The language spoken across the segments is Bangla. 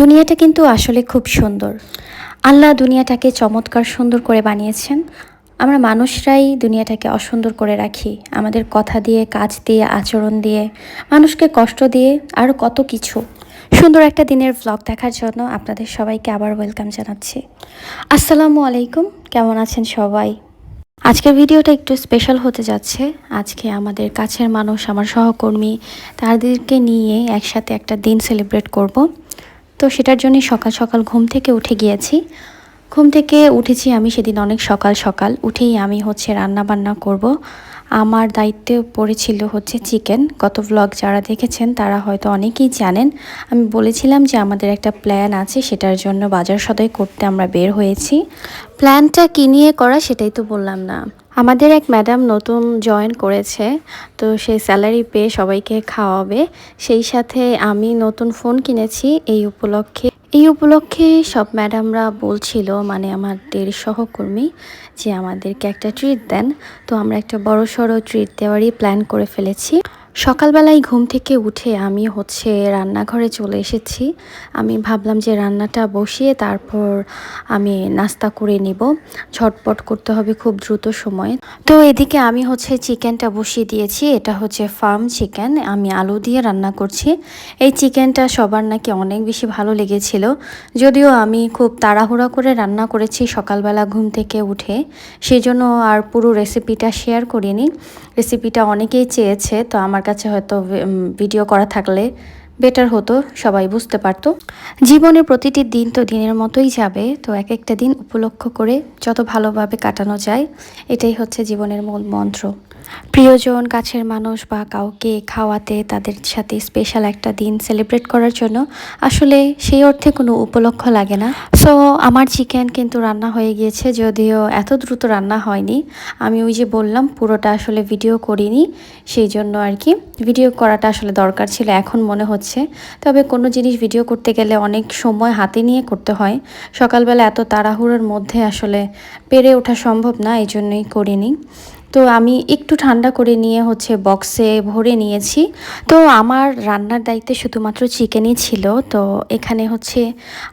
দুনিয়াটা কিন্তু আসলে খুব সুন্দর। আল্লাহ দুনিয়াটাকে চমৎকার সুন্দর করে বানিয়েছেন। আমরা মানুষরাই দুনিয়াটাকে অসুন্দর করে রাখি। আমাদের কথা দিয়ে, কাজ দিয়ে, আচরণ দিয়ে, মানুষকে কষ্ট দিয়ে আরও কত কিছু। সুন্দর একটা দিনের ব্লগ দেখার জন্য আপনাদের সবাইকে আবার ওয়েলকাম জানাচ্ছি। আসসালামু আলাইকুম, কেমন আছেন সবাই? আজকের ভিডিওটা একটু স্পেশাল হতে যাচ্ছে। আজকে আমাদের কাছের মানুষ, আমার সহকর্মী, তাদেরকে নিয়ে একসাথে একটা দিন সেলিব্রেট করব। তো সেটার জন্য সকাল সকাল ঘুম থেকে উঠে গিয়েছি। ঘুম থেকে উঠেছি আমি সেদিন অনেক সকাল সকাল। উঠেই আমি হচ্ছে রান্না বান্না করব। আমার দায়িত্বে পড়েছিল হচ্ছে চিকেন। গত ব্লগ যারা দেখেছেন তারা হয়তো অনেকেই জানেন। আমি বলেছিলাম যে আমাদের একটা প্ল্যান আছে, সেটার জন্য বাজার সদয় করতে আমরা বের হয়েছি। প্ল্যানটা কি নিয়ে করা সেটাই তো বললাম না। আমাদের এক ম্যাডাম নতুন জয়েন করেছে, তো সেই স্যালারি পেয়ে সবাইকে খাওয়াবে। সেই সাথে আমি নতুন ফোন কিনেছি এই উপলক্ষে। এই উপলক্ষে সব ম্যাডামরা বলছিল মানে আমাদের সহকর্মী, যে আমাদেরকে একটা ট্রিট দেন। তো আমরা একটা বড় সড়ো ট্রিট দেওয়ারই প্ল্যান করে ফেলেছি। সকালবেলায় ঘুম থেকে উঠে আমি হচ্ছে রান্নাঘরে চলে এসেছি। আমি ভাবলাম যে রান্নাটা বসিয়ে তারপর আমি নাস্তা করে নিব। ঝটপট করতে হবে খুব দ্রুত সময়। তো এদিকে আমি হচ্ছে চিকেনটা বসিয়ে দিয়েছি। এটা হচ্ছে ফার্ম চিকেন। আমি আলু দিয়ে রান্না করছি। এই চিকেনটা সবার নাকি অনেক বেশি ভালো লেগেছিল। যদিও আমি খুব তাড়াহুড়া করে রান্না করেছি সকালবেলা ঘুম থেকে উঠে। সেজন্য আর পুরো রেসিপিটা শেয়ার করিনি। রেসিপিটা অনেকেই চেয়েছে। তো আমার কাছে হয়তো ভিডিও করা থাকলে বেটার হতো, সবাই বুঝতে পারতো। জীবনের প্রতিটি দিন তো দিনের মতোই যাবে, তো এক একটা দিন উপলক্ষ করে যত ভালোভাবে কাটানো যায়, এটাই হচ্ছে জীবনের মূল মন্ত্র। প্রিয়জন, কাছের মানুষ বা কাউকে খাওয়াতে তাদের সাথে স্পেশাল একটা দিন সেলিব্রেট করার জন্য আসলে সেই অর্থে কোনো উপলক্ষ লাগে না। সো আমার চিকেন কিন্তু রান্না হয়ে গিয়েছে যদিও এত দ্রুত রান্না হয়নি। আমি ওই যে বললাম, পুরোটা আসলে ভিডিও করিনি, সেই জন্য আর কি। ভিডিও করাটা আসলে দরকার ছিল, এখন মনে হচ্ছে। তবে কোনো জিনিস ভিডিও করতে গেলে অনেক সময় হাতে নিয়ে করতে হয়। সকালবেলা এত তাড়াহুড়োর মধ্যে আসলে পেরে ওঠা সম্ভব না, এই জন্যই করিনি। তো আমি একটু ঠান্ডা করে নিয়ে হচ্ছে বক্সে ভরে নিয়েছি। তো আমার রান্নার দায়িত্বে শুধুমাত্র চিকেনই ছিল। তো এখানে হচ্ছে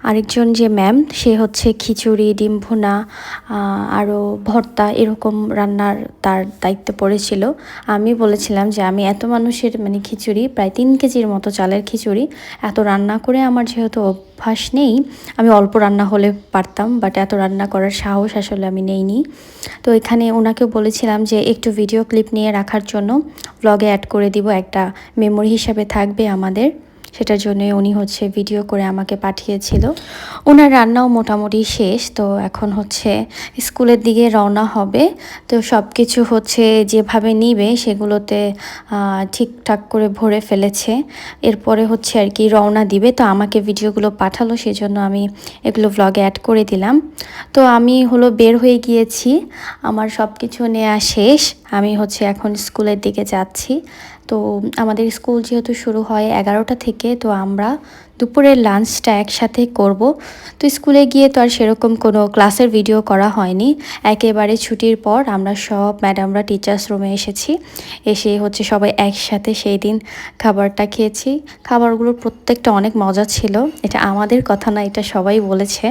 আরেকজন যে ম্যাম সে হচ্ছে খিচুড়ি, ডিম ভুনা আরও ভর্তা এরকম রান্নার তার দায়িত্ব পড়েছিল। আমি বলেছিলাম যে আমি এত মানুষের মানে খিচুড়ি, প্রায় তিন কেজির মতো চালের খিচুড়ি, এত রান্না করে আমার যেহেতু অভ্যাস নেই, আমি অল্প রান্না হলে পারতাম বাট এত রান্না করার সাহস আসলে আমি নেইনি। তো এখানে ওনাকে বলেছিলাম যে একটু ভিডিও ক্লিপ নিয়ে রাখার জন্য ব্লগে অ্যাড করে দিব। একটা মেমোরি হিসাবে থাকবে আমাদের। সেটার জন্য উনি হচ্ছে ভিডিও করে আমাকে পাঠিয়েছিল। ওনার রান্নাও মোটামুটি শেষ, তো এখন হচ্ছে স্কুলের দিকে রওনা হবে। তো সব কিছু হচ্ছে যেভাবে নিবে সেগুলোতে ঠিকঠাক করে ভরে ফেলেছে। এরপরে হচ্ছে আর কি রওনা দিবে। তো আমাকে ভিডিওগুলো পাঠালো, সেজন্য আমি এগুলো ভ্লগে অ্যাড করে দিলাম। তো আমি হলো বের হয়ে গিয়েছি। আমার সব কিছু নেওয়া শেষ। আমি হচ্ছে এখন স্কুলের দিকে যাচ্ছি। তো আমাদের স্কুল যেহেতু শুরু হয় এগারোটা থেকে তো আমরা দুপুরের লাঞ্চটা একসাথে করব। তো স্কুলে গিয়ে তো আর সেরকম কোনো ক্লাসের ভিডিও করা হয়নি। একেবারে ছুটির পর আমরা সব ম্যাডামরা টিচার্স রুমে এসেছি। এসে হচ্ছে সবাই একসাথে সেই দিন খাবারটা খেয়েছি। খাবারগুলো প্রত্যেকটা অনেক মজা ছিল। এটা আমাদের কথা না, এটা সবাই বলেছে।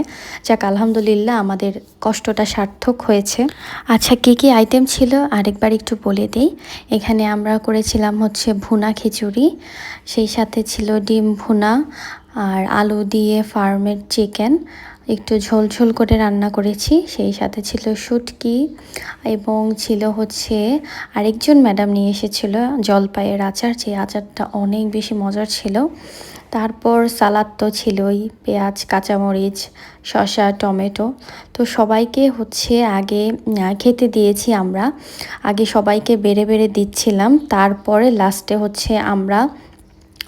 যাক, আলহামদুলিল্লাহ আমাদের কষ্টটা সার্থক হয়েছে। আচ্ছা কী কী আইটেম ছিল? আরেকবার একটু বলে দিই। এখানে আমরা করেছিলাম হচ্ছে ভুনা খিচুড়ি। সেই সাথে ছিল ডিম ভুনা আর আলু দিয়ে ফার্মের চিকেন, একটু ঝোল ঝোল করে রান্না করেছি। সেই সাথে ছিল শুটকি এবং ছিল হচ্ছে আরেকজন ম্যাডাম নিয়ে এসেছিল জলপাইয়ের আচার। যে আচারটা অনেক বেশি মজার ছিল। তারপর সালাদ তো ছিলই, পেঁয়াজ, কাঁচামরিচ, শসা, টমেটো। তো সবাইকে হচ্ছে আগে খেতে দিয়েছি আমরা। আগে সবাইকে বেড়ে বেড়ে দিচ্ছিলাম। তারপরে লাস্টে হচ্ছে আমরা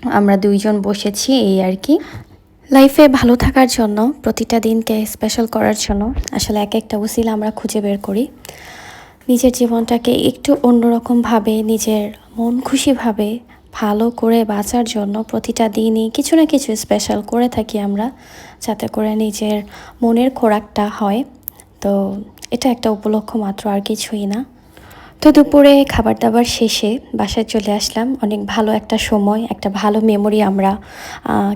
আমরা দুইজন বসেছি এই আর কি। লাইফে ভালো থাকার জন্য, প্রতিটা দিনকে স্পেশাল করার জন্য আসলে এক একটা উসিলা আমরা খুঁজে বের করি। নিজের জীবনটাকে একটু অন্যরকমভাবে, নিজের মন খুশিভাবে, ভালো করে বাঁচার জন্য প্রতিটা দিনই কিছু না কিছু স্পেশাল করে থাকি আমরা, যাতে করে নিজের মনের খোরাকটা হয়। তো এটা একটা উপলক্ষ মাত্র, আর কিছুই না। তো দুপুরে খাবার দাবার শেষে বাসায় চলে আসলাম। অনেক ভালো একটা সময়, একটা ভালো মেমোরি আমরা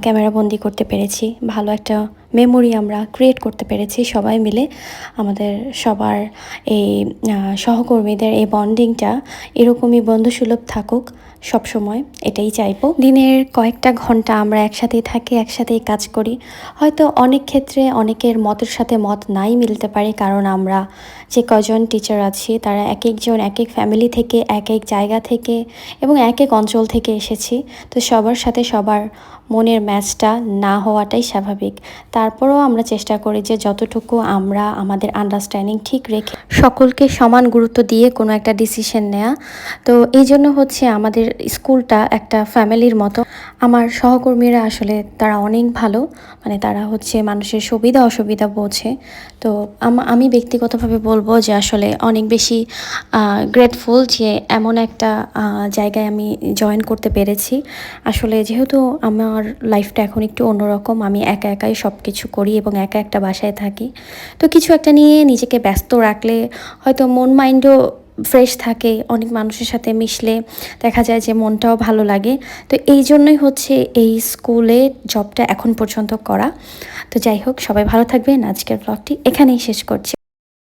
ক্যামেরা বন্দি করতে পেরেছি। ভালো একটা মেমোরি আমরা ক্রিয়েট করতে পেরেছি সবাই মিলে। আমাদের সবার এই সহকর্মীদের এই বন্ডিংটা এরকমই বন্ধুসুলভ থাকুক। সব সময় এটাই চাইব। দিনের কয়েকটা ঘণ্টা আমরা একসাথে থাকি, একসাথেই কাজ করি। হয়তো অনেক ক্ষেত্রে অনেকের মতের সাথে মত নাই মিলতে পারে, কারণ আমরা যে কজন টিচার আছি, তারা এক একজন, এক এক ফ্যামিলি থেকে, এক এক জায়গা থেকে এবং এক এক অঞ্চল থেকে এসেছি। তো সবার সাথে সবার মনের ম্যাচটা না হওয়াটাই স্বাভাবিক। তারপরেও আমরা চেষ্টা করি যে যতটুকু আমরা আমাদের আন্ডারস্ট্যান্ডিং ঠিক রেখে সকলকে সমান গুরুত্ব দিয়ে কোনো একটা ডিসিশন নেওয়া তো এই জন্য হচ্ছে আমাদের স্কুলটা একটা ফ্যামিলির মতো। আমার সহকর্মীরা আসলে তারা অনেক ভালো মানে তারা হচ্ছে মানুষের সুবিধা অসুবিধা বোঝে। তো আমি ব্যক্তিগতভাবে বলব যে আসলে অনেক বেশি গ্রেটফুল যে এমন একটা জায়গায় আমি জয়েন করতে পেরেছি। আসলে যেহেতু আমার লাইফটা এখন একটু অন্যরকম। আমি একা একাই সব কিছু করি এবং একা একটা বাসায় থাকি। তো কিছু একটা নিয়ে নিজেকে ব্যস্ত রাখলে হয়তো মন মাইন্ডও ফ্রেশ থাকে, অনেক মানুষের সাথে মিশলে দেখা যায় যে মনটাও ভালো লাগে। তো এই জন্যই হচ্ছে এই স্কুলে জবটা এখন পর্যন্ত করা। তো যাই হোক, সবাই ভালো থাকবেন। আজকের ব্লগটি এখানেই শেষ করছি।